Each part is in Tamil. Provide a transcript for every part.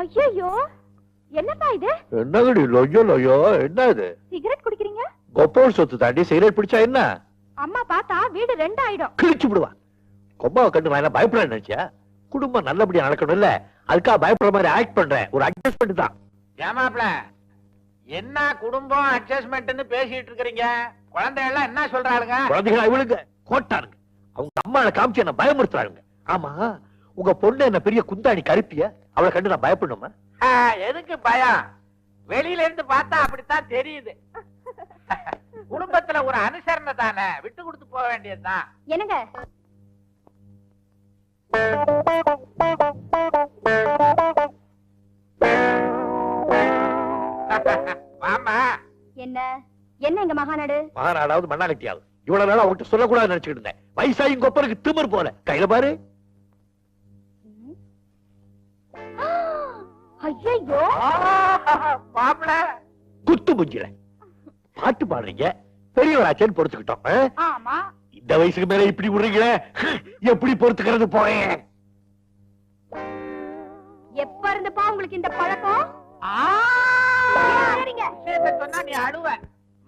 ஐயோ என்னப்பா இது? என்னங்கடி லொய்யோ லொய்யோ என்ன இது? சிகரெட் குடிக்கிறீங்க? கொப்போல் சொத்து தாண்டி சிகரெட் பிடிச்சா என்ன? அம்மா பார்த்தா வீடு ரெண்டு ஆயிடும் கிழிச்சு விடுவா. கொம்பாவை கண்டு நான் என்ன பயப்பட நினைச்சியா? குடும்பம் நல்லபடியா நடக்கணும் இல்ல? அதுக்காக பயப்படுற மாதிரி ஆக்ட் பண்றேன். ஒரு அட்ஜஸ்ட்மெண்ட் தான். ஏமாப்ல என்ன குடும்பம் அட்ஜஸ்ட்மெண்ட்னு பேசிட்டு இருக்கீங்க குழந்தை எல்லாம் என்ன சொல்றாளுங்க? குழந்தைகளா இவளுங்க? கோட்டாருங்க அவங்க அம்மாவை காமிச்சு என்ன பயமுறுத்துறாங்க ஆமா உங்க பொண்ணு என்ன பெரிய குந்தாணி கருப்பிய அவளை கண்டு நான் பயப்படணுமா? ஆ, எதுக்கு பயம்? வெளியில இருந்து பார்த்தா அப்படித்தான் தெரியுது. குடும்பத்துல ஒரு அனுசரணை தானே? விட்டு கொடுத்து போக வேண்டியதுதான் என்னங்க? வாமா என்ன? என்ன எங்க மகாநாடு? மகாநாடாவது மண்ணாலட்டியாவது இவ்வளவு நாளா அவங்ககிட்ட சொல்லக்கூடாதுன்னு நினைச்சுட்டு இருந்தேன். வயசாகி கொப்பருக்கு திமிர் போல. கையில பாரு. ஐயோ மாப்பிள. குத்து முஞ்சில பாட்டு பாடுறீங்க. பெரியவராச்சேன்னு பொறுத்துக்கிட்டோம்? ஆமா. இந்த வயசுக்கு மேல இப்படி விடுறீங்களே? எப்படி பொறுத்துக்கிறது போறேன்? எப்ப இருந்துப்பா உங்களுக்கு இந்த பழக்கம்? சொன்னா நீ அழுவ.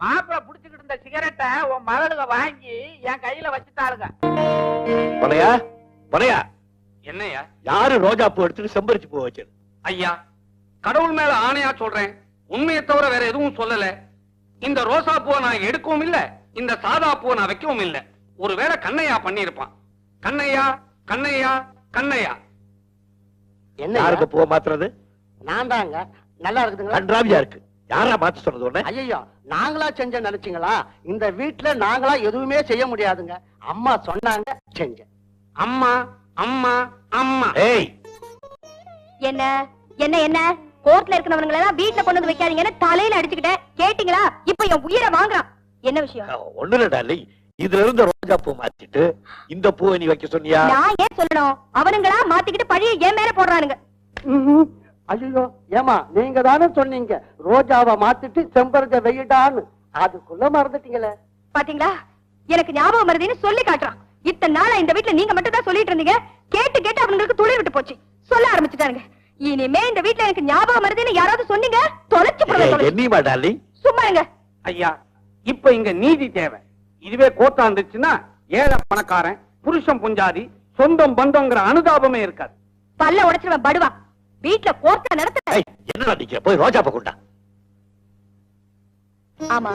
மாப்பிள புடிச்சுக்கிட்டு இருந்த சிகரெட்டை உன் மகளுக வாங்கி என் கையில வச்சுட்டாளுங்க பொனையா? பொனையா? என்னையா யாரு ரோஜா பூ எடுத்துட்டு செம்பரிச்சு பூ வச்சது? ஐயா கடவுள் மேல ஆணையா சொல்றேன். உண்மையை தவிர வேற எதுவும் சொல்லல. இந்த ரோசா பூவை நான் எடுக்கவும் இல்ல இந்த சாதா பூவை நான் வைக்கவும் இல்ல. ஒருவேளை கண்ணையா பண்ணிருப்பான் கண்ணையா கண்ணையா கண்ணையா. யாருக்கு பூவை மாத்துறது? நான் தாங்க. நல்லா இருக்குதுங்களா? கன்றாவியா இருக்கு. யாரா மாத்த சொன்னது உடனே? ஐயோ நாங்களா செஞ்ச நினைச்சீங்களா? இந்த வீட்டுல நாங்களா எதுவுமே செய்ய முடியாதுங்க. அம்மா சொன்னாங்க செஞ்சேன். அம்மா அம்மா அம்மா. ஏய் என்ன? என்ன என்ன? கோர்ட்ல இருக்கிறவங்க எல்லாம் வீட்டுல கொண்டு வந்து வைக்காதீங்கன்னு தலையில அடிச்சுக்கிட்டேன் கேட்டீங்களா? இப்ப என் உயிரை வாங்குறான். என்ன விஷயம்? ஒண்ணு இல்ல டார்லிங். இதுல இருந்து ரோஜா பூ மாத்திட்டு இந்த பூவை நீ வைக்க சொன்னியா? நான் ஏன் சொல்லணும்? அவனுங்களா மாத்திக்கிட்டு பழிய என் மேல போடுறானுங்க. ஐயோ ஏமா நீங்க தானே சொன்னீங்க. ரோஜாவை மாத்திட்டு செம்பருக வெயிட்டான்னு. அதுக்குள்ள மறந்துட்டீங்களே. பாத்தீங்களா? எனக்கு ஞாபகம் வருதுன்னு சொல்லி காட்டுறான். இத்தனை நாளா இந்த வீட்டுல நீங்க மட்டும் தான் சொல்லிட்டு இருந்தீங்க. கேட்டு கேட்டு அவங்களுக்கு துளிர் விட்டு போச்சு. சொல்ல ஆரம்பிச்சுட்டானுங்க. இனிமே இந்த வீட்டுல எனக்கு ஞாபகம் வருதுன்னு யாராவது சொன்னீங்க? தொலைச்சு. என்னையுமா டார்லிங்? சும்மா இருங்க. ஐயா இப்ப இங்க நீதி தேவை. இதுவே கோத்தா இருந்துச்சுன்னா ஏழை பணக்காரன் புருஷன் புஞ்சாதி சொந்தம் பந்தங்கிற அனுதாபமே இருக்காது. பல்ல உடைச்சிருவேன் படுவா. வீட்டுல கோர்ட்டா நடத்த ஏய், என்னடா நிக்கிற போய் ரோஜா பூ கொண்டா. ஆமா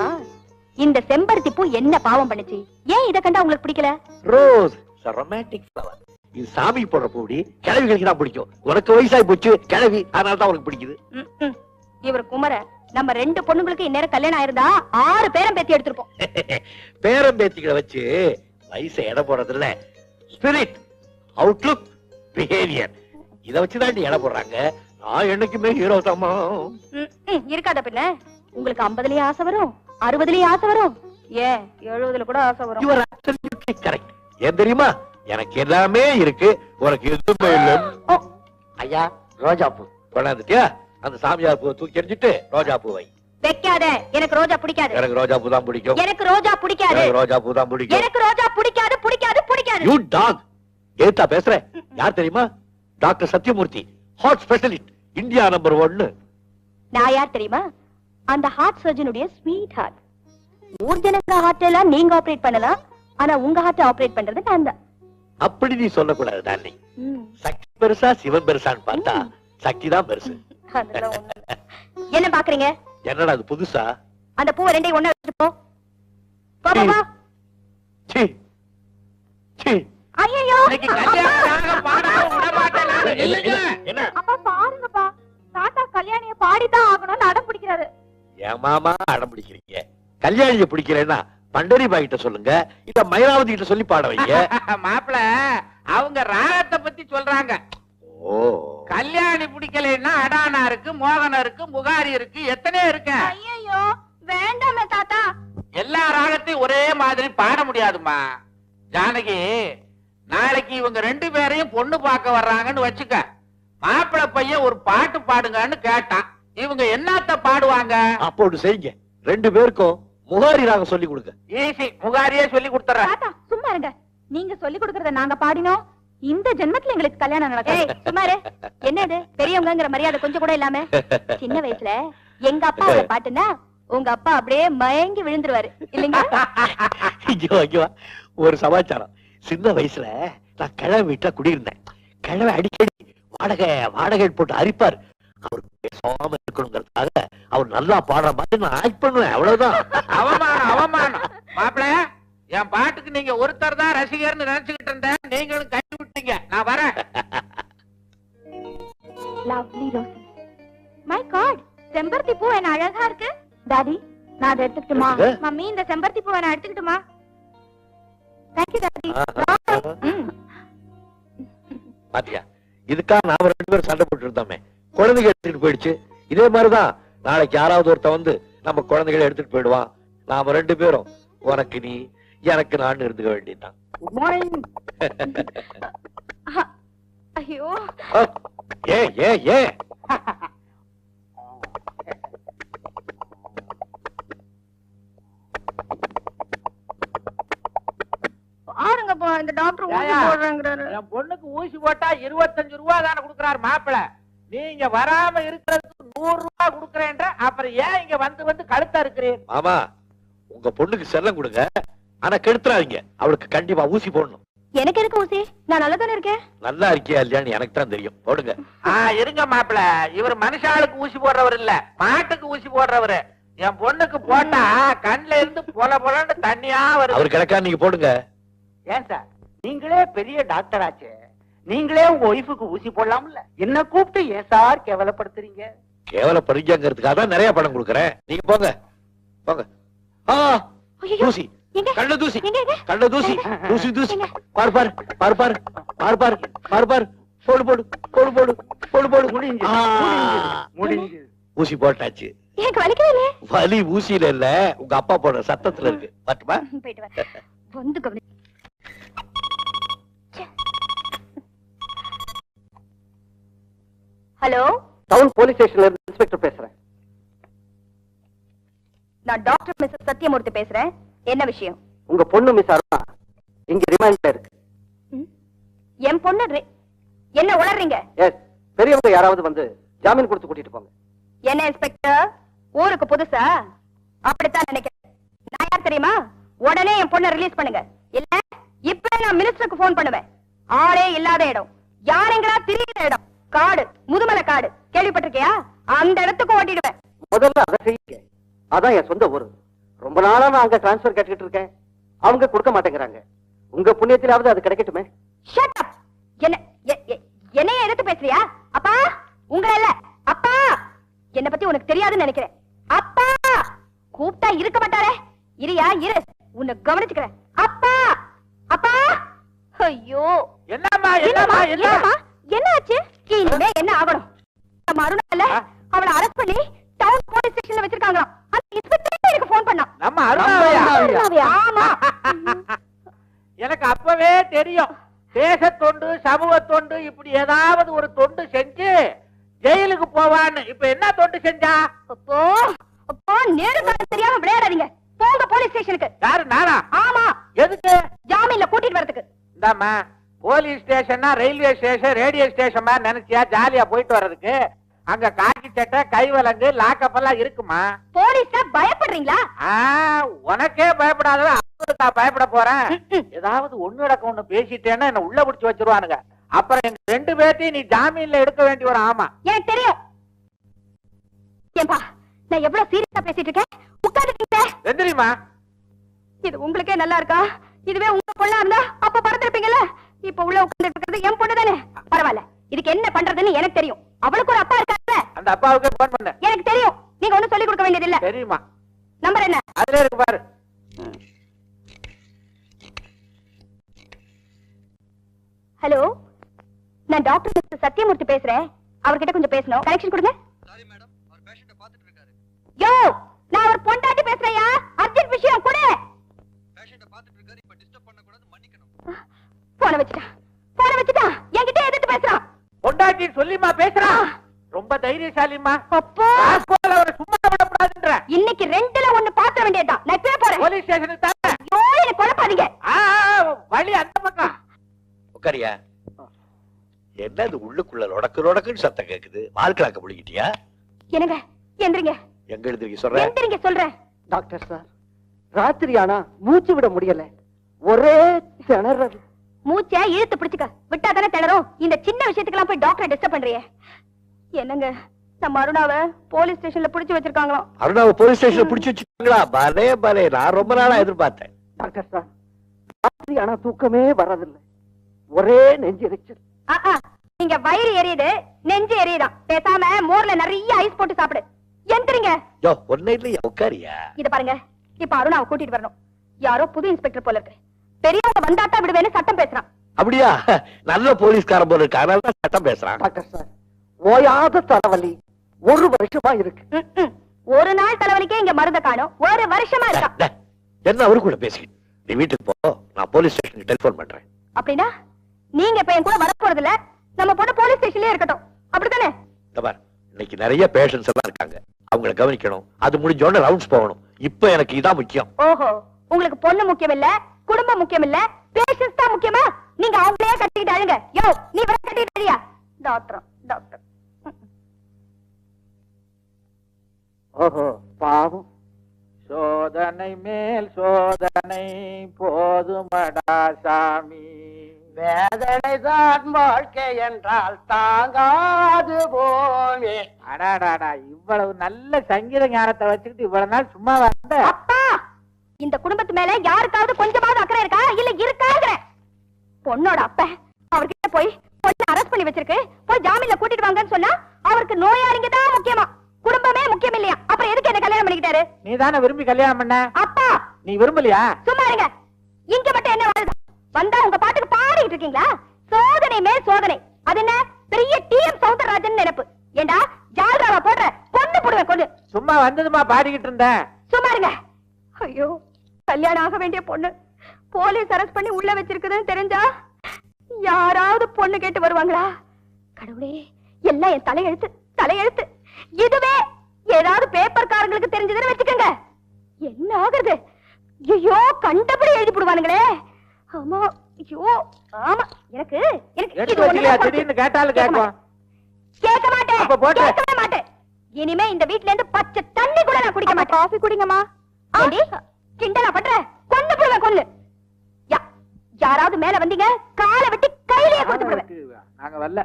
இந்த செம்பருத்தி பூ என்ன பாவம் பண்ணுச்சு? ஏன் இத கண்டா உங்களுக்கு பிடிக்கல? ரோஸ் ரொமான்டிக் ஃப்ளவர் இது சாமி போடுற பூடி கிழவிகளுக்கு தான் பிடிக்கும். உனக்கு வயசாகி போச்சு கிழவி அதனால தான் உனக்கு பிடிக்குது. இவர் குமர நம்ம ரெண்டு பொண்ணுங்களுக்கு இந்நேரம் கல்யாணம் ஆயிருந்தா ஆறு பேரம் பேத்தி எடுத்திருப்போம். பேரம்பேத்திகளை வச்சு வயசை எடை போடுறது இல்ல ஸ்பிரிட் அவுட்லுக் பிஹேவியர் இத வச்சுதான் எடை போடுறாங்க. நான் என்னைக்குமே ஹீரோ தாமா இருக்காத பின்ன. உங்களுக்கு ஐம்பதுலயே ஆசை வரும் அறுபதுலயே ஆசை வரும். ஏன் எழுபதுல கூட ஆசை வரும். கரெக்ட் ஏன் தெரியுமா? எனக்கு எல்லாமே இருக்கு. உனக்கு எதுவுமே இல்ல. ஐயா ரோஜா பூ. கொண்டாந்துட்டியா? அந்த சாமியார் பூவை தூக்கி எறிஞ்சிட்டு ரோஜா பூ வை வைக்காத. எனக்கு ரோஜா பிடிக்காது. எனக்கு ரோஜா பூ தான் பிடிக்கும். எனக்கு ரோஜா பிடிக்காது. எனக்கு ரோஜா பூ தான் பிடிக்கும். எனக்கு ரோஜா பிடிக்காது பிடிக்காது பிடிக்காது. யூ டாக் ஏத்தா பேசுற? யார் தெரியுமா? Doctor Sathyamoorthy. Heart specialist India number ஒன்னு நான் யார் தெரியுமா? அந்த ஹார்ட் சர்ஜனுடைய ஸ்வீட் ஹார்ட் ஊர் ஜனங்க ஹார்ட் எல்லாம் நீங்க ஆபரேட் பண்ணலாம். ஆனா உங்க ஹார்ட் ஆபரேட் பண்றது நான் தான். அப்படி நீ சொல்லக்கூடாது டார்லி சக்தி பெருசா சிவன் பெருசான்னு பார்த்தா சக்தி தான் பெருசு. அதெல்லாம் ஒண்ணும் இல்ல. என்ன பாக்குறீங்க? என்னடா அது புதுசா? அந்த பூவை ரெண்டையும் ஒண்ணா வச்சுட்டு போ போ, போ, போ. சி சி அப்பா பாருங்கப்பா. தாத்தா கல்யாணிய பாடிதான் ஆகணும்னு அடம் பிடிக்கிறாரு. என் மாமா அடம் பிடிக்கிறீங்க? கல்யாணிய பிடிக்கிறேன்னா பண்டரி பாய் கிட்ட சொல்லுங்க இல்ல மயிலாவதி கிட்ட சொல்லி பாட வைங்க. மாப்பிள ஒண்ணு செய்யுங்க. ரெண்டு பேருக்கும் முகாரி ராகம் சொல்லி கொடுங்க. ஈஸி முகாரியே சொல்லி கொடுத்துறேன் தாத்தா சும்மா இருங்க. நீங்க சொல்லி கொடுக்கறத நாங்க பாடினோம். இந்த ஜென்மத்துல எங்களுக்கு கல்யாணம் நடக்கும் சுமாரு என்னது பெரியவங்கங்கிற மரியாதை கொஞ்சம் கூட இல்லாம? சின்ன வயசுல எங்க அப்பா பாட்டுனா உங்க அப்பா அப்படியே மயங்கி விழுந்துருவாரு. இல்லைங்க ஐயோ ஐயோ ஒரு சமாச்சாரம். சின்ன வயசுல நான் கிழமை வீட்டுல குடியிருந்தேன். கிழமை அடிக்கடி வாடகை வாடகை போட்டு அரிப்பார். அவர் பேசாம இருக்கணுங்கிறதுக்காக அவர் நல்லா பாடுற மாதிரி நான் ஆக்ட் பண்ணுவேன் அவ்வளவுதான். அவமானம் அவமானம். மாப்பிள என் பாட்டுக்கு நீங்க ஒருத்தர் தான் ரசிகர்னு நினைச்சுக்கிட்டு இருந்தேன். நீங்களும் கை விட்டீங்க. நான் வரேன். லவ்லி ரோஸ் மை காட் செம்பருத்தி பூ என்ன அழகா இருக்கு? டாடி நான் அதை எடுத்துக்கிட்டுமா? எடுத்துக்க. மம்மி இந்த செம்பருத்தி பூ நான் எடுத்துக்கிட்டுமா? தேங்க்யூ டாடி பாத்தியா? இதுக்காக நாம ரெண்டு பேரும் சண்டை போட்டு இருந்தோமே. குழந்தைங்க எடுத்துட்டு போயிடுச்சு. இதே மாதிரிதான் நாளைக்கு யாராவது ஒருத்தன் வந்து நம்ம குழந்தைகளை எடுத்துட்டு போயிடுவான். நாம ரெண்டு பேரும் உனக்கு நீ எனக்கு நான் இருந்துக்க வேண்டியதுதான். குட் மார்னிங் ஐயோ. ஏ ஏ ஏ. பாருங்கப்பா இந்த டாக்டர் ஊசி? போடுறேங்கிறாரு. பொண்ணுக்கு ஊசி போட்டா இருபத்தஞ்சு ரூபா தானே கொடுக்குறாரு மாப்பிள நீங்க வராம இருக்கிறதுக்கு நூறு ரூபா கொடுக்குறேன்ற அப்புறம் ஏன் இங்க வந்து வந்து கழுத்தா இருக்கிறீர்? மாமா உங்க பொண்ணுக்கு செல்லம் கொடுங்க. ஆனா கெடுத்துறாதீங்க. அவளுக்கு கண்டிப்பா ஊசி போடணும். எனக்கு இருக்கு ஊசி? நான் நல்லா தானே இருக்கேன்? நல்லா இருக்கியா இல்லையான்னு எனக்கு தான் தெரியும். போடுங்க. ஆ இருங்க மாப்பிள. இவர் மனுஷாளுக்கு ஊசி போடுறவர் இல்ல. மாட்டுக்கு ஊசி போடுறவரு. என் பொண்ணுக்கு போட்டா கண்ணுல இருந்து பொல பொலன்னு தண்ணியா வருது. அவர் கிடக்கா நீங்க போடுங்க. ஏன் சார்? நீங்களே பெரிய டாக்டர் ஆச்சே நீங்களே உங்க ஒய்ஃபுக்கு ஊசி போடலாம்ல? என்ன கூப்பிட்டு ஏன் சார் கேவலப்படுத்துறீங்க? கேவலப்படுங்கிறதுக்காக தான் நிறைய பணம் கொடுக்கறேன். நீங்க போங்க. போங்க. தூசி. கள்ள தூசி. கள்ள தூசி. தூசி தூசி? பார் பார். பார் பார். பார் பார். பார் பார். போடு போடு. போடு போடு. போடு போடு. முடிஞ்சு. முடிஞ்சு ஊசி போட்டாச்சு. வலி ஊசியில இல்ல. உங்க அப்பா போடுற சத்தத்துல இருக்கு. பட்டுமா வந்து ஹலோ? டவுன் போலீஸ் ஸ்டேஷன்ல இருந்து இன்ஸ்பெக்டர் பேசுறேன். நான் டாக்டர் மிஸ் சத்யமூர்த்தி பேசுறேன். என்ன விஷயம்? உங்க பொண்ணு மிஸ் அருணா. இங்க ரிமாண்ட்ல இருக்கு? என் பொண்ணு என்ன உளறீங்க? பெரியவங்க யாராவது வந்து ஜாமீன் கொடுத்து கூட்டிட்டு போங்க. என்ன இன்ஸ்பெக்டர்? ஊருக்கு புதுசா? அப்படித்தான் நினைக்கிறேன். நான் யார் தெரியுமா? உடனே என் பொண்ணை ரிலீஸ் பண்ணுங்க. இல்ல இப்ப நான் மினிஸ்டருக்கு போன் பண்ணுவேன். ஆளே இல்லாத இடம். யாரெங்களா திரியிற இடம். காடு முதுமலை காடு. கேள்விப்பட்டிருக்கியா? அந்த இடத்துக்கு ஓட்டிடுவேன். முதல்ல அதை செய்யுங்க. அதான் என் சொந்த ஊரு. ரொம்ப நாளா நான் அங்க டிரான்ஸ்பர் கேட்டுக்கிட்டு இருக்கேன். அவங்க கொடுக்க மாட்டேங்கிறாங்க. உங்க புண்ணியத்திலாவது அது கிடைக்கட்டுமே. Shut up! என்ன என்னைய எடுத்து பேசுறியா? அப்பா உங்களை இல்ல. அப்பா என்ன பத்தி உனக்கு தெரியாதுன்னு நினைக்கிறேன். அப்பா கூப்பிட்டா இருக்க மாட்டாரே இரியா இரு. உன்னை கவனிச்சுக்கிறேன். அப்பா அப்பா. ஐயோ. என்னம்மா என்னம்மா என்ன என்னம்மா? என்ன ஆச்சு இனிமே என்ன ஆகணும்? நம்ம அருணா இல்ல அவளை அரெஸ்ட் பண்ணி டவுன் போலீஸ் ஸ்டேஷன்ல வச்சிருக்காங்களாம். அந்த இன்ஸ்பெக்டர் எனக்கு போன் பண்ணான் நம்ம அருணாவையா? ஆமா. எனக்கு அப்பவே தெரியும். தேச தொண்டு சமூக தொண்டு இப்படி ஏதாவது ஒரு தொண்டு செஞ்சு ஜெயிலுக்கு போவான்னு. இப்ப என்ன தொண்டு செஞ்சா? அப்போ அப்போ நேரு தெரியாம விளையாடாதீங்க. போங்க போலீஸ் ஸ்டேஷனுக்கு யாரு நானா? ஆமா. எதுக்கு? ஜாமீன்ல கூட்டிட்டு வரதுக்கு. இந்தாம்மா போலீஸ் ஸ்டேஷன்னா ரயில்வே ஸ்டேஷன் ரேடியோ ஸ்டேஷன் மாதிரி நினைச்சியா? ஜாலியா போயிட்டு வர்றதுக்கு? அங்க காக்கி சட்டை கைவலங்கு லாக்கப் எல்லாம் இருக்குமா? போலீஸ்னா பயப்படுறீங்களா? ஆ, உனக்கே பயப்படாத அவனுக்கு பயப்பட போறேன். ஏதாவது ஒண்ணு நடக்க ஒண்ணு பேசிட்டேன்னா என்ன உள்ள பிடிச்சு வச்சிருவானுங்க. அப்புறம் எங்க ரெண்டு பேர்த்தையும் நீ ஜாமீன்ல எடுக்க வேண்டிய ஒரு ஆமா. எனக்கு தெரியும். ஏன்பா நான் எவ்வளவு சீரியஸா பேசிட்டு இருக்கேன்? உட்காந்துட்டீங்க எந்திரிமா இது உங்களுக்கே நல்லா இருக்கா? இதுவே உங்க பொண்ணா இருந்தா அப்ப பறந்துருப்பீங்கல்ல இப்ப உள்ள உட்கார்ந்து இருக்கிறது என் பொண்ணு தானே பரவாயில்ல. இதுக்கு என்ன பண்றதுன்னு எனக்கு தெரியும். அவளுக்கு ஒரு அப்பா இருக்காங்க அந்த அப்பாவுக்கு போன் பண்ணு. எனக்கு தெரியும். நீங்க ஒண்ணும் சொல்லி கொடுக்க வேண்டியது இல்ல தெரியுமா? நம்பர் என்ன? அதுல இருக்கு பாரு. ஹலோ? நான் டாக்டர் மிஸ்டர் சத்யமூர்த்தி பேசுறேன். அவர்கிட்ட கொஞ்சம் பேசணும். கனெக்ஷன் கொடுங்க. யோ நான் அவர் பொண்டாட்டி பேசுறையா அர்ஜென்ட் விஷயம் கொடு. போன வச்சுட்டான். பொண்டாட்டி சொல்லிமா பேசுறான் ரொம்ப தைரியசாலிமா அப்போ. அவரை சும்மா விடக்கூடாதுன்ற. இன்னைக்கு ரெண்டுல ஒண்ணு பாத்திர வேண்டியதுதான். நான் இப்பவே போறேன். போலீஸ் ஸ்டேஷனுக்கு தானே ஐயோ எனக்கு குழப்பாதீங்க. வழி அந்த பக்கம். உட்காரியா என்ன இது உள்ளுக்குள்ள லொடக்கு லொடக்குன்னு சத்தம் கேக்குது? வாழ்க்கலாக்க முடிக்கிட்டியா என்னங்க? எந்திரிங்க. எங்க எழுந்திருக்க சொல்ற? எந்திரிங்க சொல்றேன். டாக்டர் சார் ராத்திரி ஆனா மூச்சு விட முடியல. ஒரே திணறல். மூச்சை இழுத்து பிடிச்சுக்க. விட்டா தானே திணறும்? இந்த சின்ன விஷயத்துக்கெல்லாம் போய் டாக்டரை டிஸ்டர்ப் பண்றியே. என்னங்க? நம்ம அருணாவை போலீஸ் ஸ்டேஷன்ல புடிச்சு வச்சிருக்காங்களாம். அருணாவை போலீஸ் ஸ்டேஷன்ல புடிச்சு வச்சுட்டாங்களா பலே பலே நான் ரொம்ப நாளா எதிர்பார்த்தேன். டாக்டர் சார் ராத்திரி ஆனா தூக்கமே வர்றதில்லை. ஒரே நெஞ்செரிச்சல் ஆ, ஆ, நீங்க வயிறு எரியுது நெஞ்சு எரியுதான். பேசாம மோர்ல நிறைய ஐஸ் போட்டு சாப்பிடு. எந்திரிங்க. யோ ஒன்னே இல்லையா உட்காரியா? இத பாருங்க. இப்ப அருணாவை கூட்டிட்டு வரணும். யாரோ புது இன்ஸ்பெக்டர் போல இருக்கு. பெரியவங்க வந்தாட்டா விடுவேன்னு சட்டம் பேசுறான். அப்படியா? நல்ல போலீஸ்காரன் போல இருக்கு. அதனால தான் சட்டம் பேசுறான். டாக்டர் சார் ஓயாத தலைவலி. ஒரு வருஷமா இருக்கு. ஒரு நாள் தலைவலிக்கே இங்க மருந்த காணும். ஒரு வருஷமா இருக்கான் டே, என்ன அவரு கூட பேசிக்கிட்டு? நீ வீட்டுக்கு போ. நான் போலீஸ் ஸ்டேஷனுக்கு டெலிபோன் பண்றேன். அப்படின்னா நீங்க இப்ப என் கூட வர போறது இல்ல நம்ம பொண்ணு போலீஸ் ஸ்டேஷன்லயே இருக்கட்டும். அப்படித்தானே? இந்த பார் இன்னைக்கு நிறைய பேஷண்ட்ஸ் எல்லாம் இருக்காங்க. அவங்கள கவனிக்கணும். அது முடிஞ்சோடனே ரவுண்ட்ஸ் போகணும். இப்ப எனக்கு இதான் முக்கியம். ஓஹோ உங்களுக்கு பொண்ணு முக்கியம் இல்ல குடும்பம் முக்கியம் இல்ல பேஷன்ஸ் தான் முக்கியமா? நீங்க அவங்களே கட்டிக்கிட்டு அழுங்க. யோ நீ வர கட்டிட்டு அழியா டாக்டர் டாக்டர். ஓஹோ பாவம். சோதனை மேல் சோதனை போதுமடா சாமி. வேதனை தான் வாழ்க்கை என்றால் தாங்காது போவே அடாடாடா இவ்வளவு நல்ல சங்கீத ஞானத்தை வச்சுக்கிட்டு இவ்வளவு நாள் சும்மா வந்த அப்பா இந்த குடும்பத்து மேல யாருக்காவது கொஞ்சமாவது அக்கறை இருக்கா? இல்ல இருக்காங்கிற பொண்ணோட அப்ப அவர்கிட்ட போய் பொண்ணை அரெஸ்ட் பண்ணி வச்சிருக்கு. போய் ஜாமீன்ல கூட்டிட்டு வாங்கன்னு சொன்னா அவருக்கு நோயாளிங்க தான் முக்கியமா. குடும்பமே முக்கியம் இல்லையா அப்புறம் எதுக்கு என்ன கல்யாணம் பண்ணிக்கிட்டாரு? நீ தானே விரும்பி கல்யாணம் பண்ண? அப்பா! நீ விரும்பலையா? சும்மா இருங்க. இங்க மட்டும் என்ன வாழுது வந்தா உங்க பாட்டுக்கு பாடிட்டு இருக்கீங்களா? சோதனை மேல் சோதனை. அது என்ன? பெரிய டிஎம் சௌந்தரராஜன் நினைப்பு. ஏண்டா? ஜால்ராவா போடுற பொண்ணு போடுவேன் கொண்டு சும்மா வந்ததுமா பாடிக்கிட்டு இருந்தேன். சும்மா இருங்க. ஐயோ. கல்யாணம் ஆக வேண்டிய பொண்ணு. போலீஸ் அரெஸ்ட் பண்ணி உள்ள வச்சிருக்குதுன்னு தெரிஞ்சா யாராவது பொண்ணு கேட்டு வருவாங்களா? கடவுளே எல்லாம் என் தலையெழுத்து தலையெழுத்து. இதுவே ஏதாவது பேப்பர்காரங்களுக்கு தெரிஞ்சதுன்னு வச்சுக்கோங்க. என்ன ஆகுறது? ஐயோ கண்டபடி எழுதி போடுவானுங்களே. ஆமா ஐயோ ஆமா எனக்கு எனக்கு கேட்டாலும் கேட்கும் கேட்க மாட்டேன். கேட்கவே மாட்டேன். இனிமே இந்த வீட்ல இருந்து பச்சை தண்ணி கூட நான் குடிக்க மாட்டேன். காஃபி குடிங்கம்மா. ஆண்டி கிண்டலா பண்ற? கொண்டு போடுவேன் கொல்லு யாராவது மேல வந்தீங்க காலை வெட்டி கையிலேயே கொடுத்து விடுவேன் நாங்க வரல.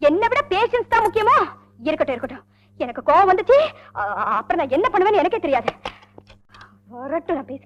என்ன விட பேஷன்ஸ் தான் முக்கியமா? இருக்கட்டும் இருக்கட்டும். எனக்கு கோவம் வந்துச்சு. அப்புறம் நான் என்ன பண்ணுவேன்னு எனக்கே தெரியாது. வரட்டும் நான் பேசி